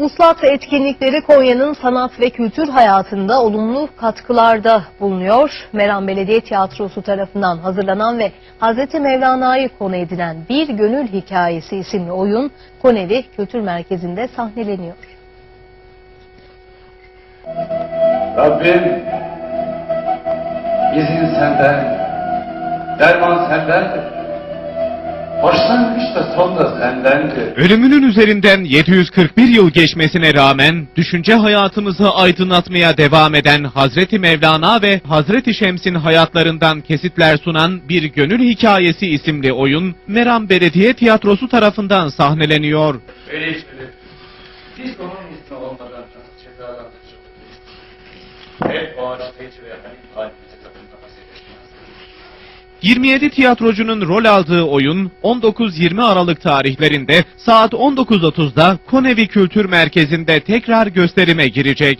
Puslat etkinlikleri Konya'nın sanat ve kültür hayatında olumlu katkılarda bulunuyor. Meram Belediye Tiyatrosu tarafından hazırlanan ve Hazreti Mevlana'yı konu edilen Bir Gönül Hikayesi isimli oyun Konevi Kültür Merkezi'nde sahneleniyor. Rabbim izin senden, derman sendendir. Başlangıç da son da sendendir. Ölümünün üzerinden 741 yıl geçmesine rağmen düşünce hayatımızı aydınlatmaya devam eden Hazreti Mevlana ve Hazreti Şems'in hayatlarından kesitler sunan Bir Gönül Hikayesi isimli oyun Meram Belediye Tiyatrosu tarafından sahneleniyor. Öyle. Biz onun izni olmadan nasıl cezalandırıcı Hep bağışlayıcı ve halim edilmez. 27 tiyatrocunun rol aldığı oyun 19-20 Aralık tarihlerinde saat 19.30'da Konevi Kültür Merkezi'nde tekrar gösterime girecek.